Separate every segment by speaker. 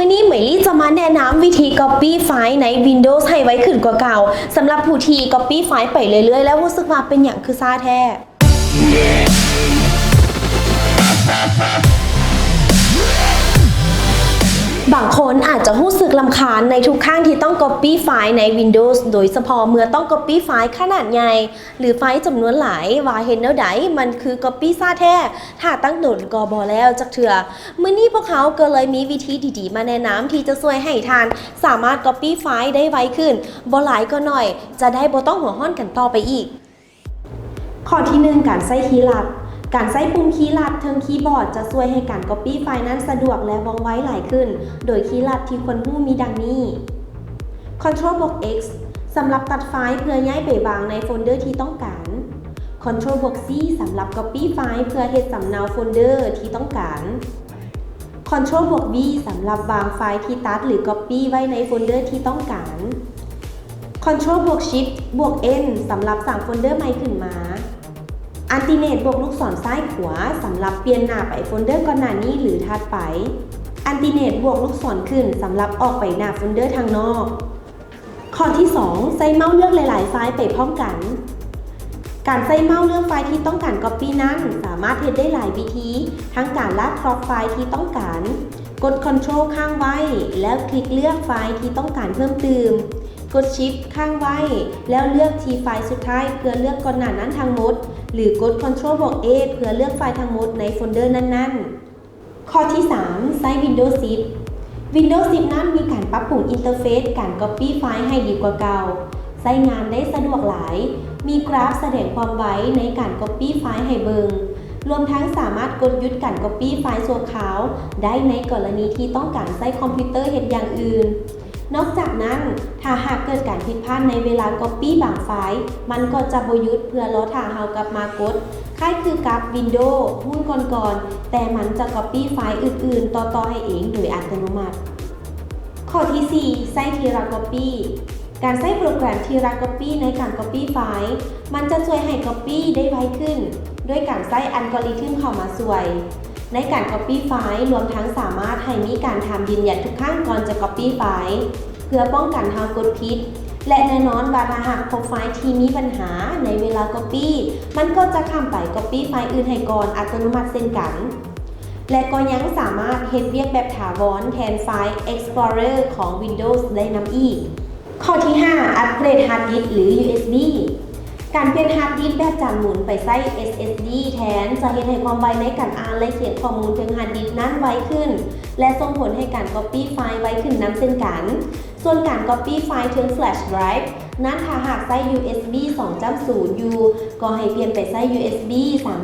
Speaker 1: มื่อนี้เหมยลี่จะมาแนะนำวิธี Copy ไฟล์ใน Windows ให้ไว้ขึ้นกว่าเก่าสำหรับผู้ที่ Copy ไฟล์ไปเรื่อยๆ แล้วรู้สึกว่าเป็นอย่างคือซ่าแท้ นอาจจะรู้สึกลำคาญในทุกครั้งที่ต้อง Copy ไฟล์ใน Windows โดยเฉพาะเมื่อต้อง Copy ไฟล์ขนาดใหญ่หรือไฟล์จำนวนหลายว่าเห็นแล้วไดมันคือ Copy ซ่าแท้ ถ้าตั้งโดนกอบอแล้วจักเถื่อมื่อนี้พวกเขาก็เลยมีวิธีดีๆ มาแนะนำที่จะช่วยให้ทาน สามารถ Copy ไฟล์ได้ไวขึ้นบ่หลายก็หน่อย จะได้บ่ต้องหัวห้อนกันต่อไปอีก ข้อที่หนึ่งการใช้คีย์ลัด การใช้ปุ่มคีย์ลัดเทิงคีย์บอร์ดจะช่วยให้การ Copy ไฟล์นั้นสะดวกและว่องไวหลายขึ้น โดยคีย์ลัดที่ควรรู้มีดังนี้ Ctrl บวก X สำหรับตัดไฟล์เพื่อย้ายไปวางในโฟลเดอร์ที่ต้องการ Ctrl บวก C สำหรับ Copy ไฟล์เพื่อเฮ็ดสำเนาโฟลเดอร์ที่ต้องการ Ctrl บวก V สำหรับวางไฟล์ที่ตัดหรือ Copy ไว้ในโฟลเดอร์ที่ต้องการ Ctrl บวก Shift บวก N สำหรับสั่งโฟลเดอร์ใหม่ขึ้นมา อันติเนตบวกลูกศรซ้ายขวาสำหรับเปลี่ยนหน้าไปโฟลเดอร์ก่อนหน้านี้หรือถัดไป อันติเนตบวกลูกศรขึ้นสำหรับออกไปหน้าโฟลเดอร์ทางนอก ข้อที่ 2 ใช้เมาส์เลือกหลาย ๆ ไฟล์ไปพร้อมกัน การใช้เมาส์เลือกไฟล์ที่ต้องการ Copy นั้น สามารถเฮ็ดได้หลายวิธี ทั้งการลากครอปไฟล์ที่ต้องการ กด Ctrl ข้างไว้ แล้วคลิกเลือกไฟล์ที่ต้องการเพิ่มเติม กด Shift ข้างไว้ แล้วเลือกทีไฟล์สุดท้ายเพื่อเลือกก่อนหน้านั้นทั้งหมด หรือกด Ctrl บวก A เพื่อเลือกไฟล์ทั้งหมดในโฟลเดอร์นั้นๆ ข้อที่ 3 ใช้ Windows 10 Windows 10 นั้นมีการปรับปรุงอินเทอร์เฟซการ Copy ไฟล์ให้ดีกว่าเก่าใช้งานได้สะดวกหลาย มีกราฟแสดงความไวในการ Copy ไฟล์ให้เบิงรวมทั้งสามารถกดยุดการ Copy ไฟล์สัวนขาว ได้ในกรณีที่ต้องการใช้คอมพิวเตอร์เห็นอย่างอื่น นอกจากนั้นถ้าหากเกิดการผิดพลาดในเวลา Copy บางไฟล์ มันก็จะบยุดเพื่อรอทางเฮากลับมากดคล้ายคือกับ Windows รุ่นก่อนๆ แต่มันจะ Copy ไฟล์อื่นๆ ต่อๆ ให้เองโดยอัตโนมัติ ข้อที่4ใช้ทีละ Copy การใช้โปรแกรมทีละ Copy ในการ Copy ไฟล์ มันจะช่วยให้ Copy ได้ไวขึ้น ด้วยการใช้อัลกอริทึมเข้ามาช่วย ในการ Copy ไฟล์รวมทั้งสามารถให้มีการทำยืนยันทุกครั้งก่อนจะ Copy ไฟล์เพื่อป้องกันทางกดผิดและแน่นอนว่าถ้าหากพบไฟล์ที่มีปัญหาในเวลา Copy มันก็จะข้ามไป Copy ไฟล์อื่นให้ก่อนอัตโนมัติเช่นกัน และก็ยังสามารถเฮ็ดเวียกแบบถาวรแทนไฟล์ Explorer ของ Windows ได้นำอีก ข้อที่ 5 อัปเกรดฮาร์ดดิสก์หรือ USB การเปลี่ยนฮาร์ดดิสก์แบบจานหมุนไปใช้ SSD แทนจะเฮ็ดให้ความไวในการอ่านและเขียนข้อมูลถึงฮาร์ดดิสก์นั้นไวขึ้น และส่งผลให้การ Copy ไฟล์ไวขึ้นน้ำเช่นกัน ส่วนการ Copy ไฟล์ถึง Flash Drive นั้นถ้าหากใช้ USB 2.0อยู่ก็ให้เปลี่ยนไปใช้ USB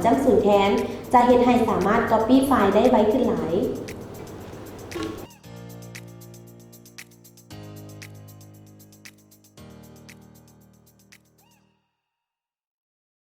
Speaker 1: 3.0 แทน จะเฮ็ดให้สามารถ Copy ไฟล์ได้ไวขึ้นหลาย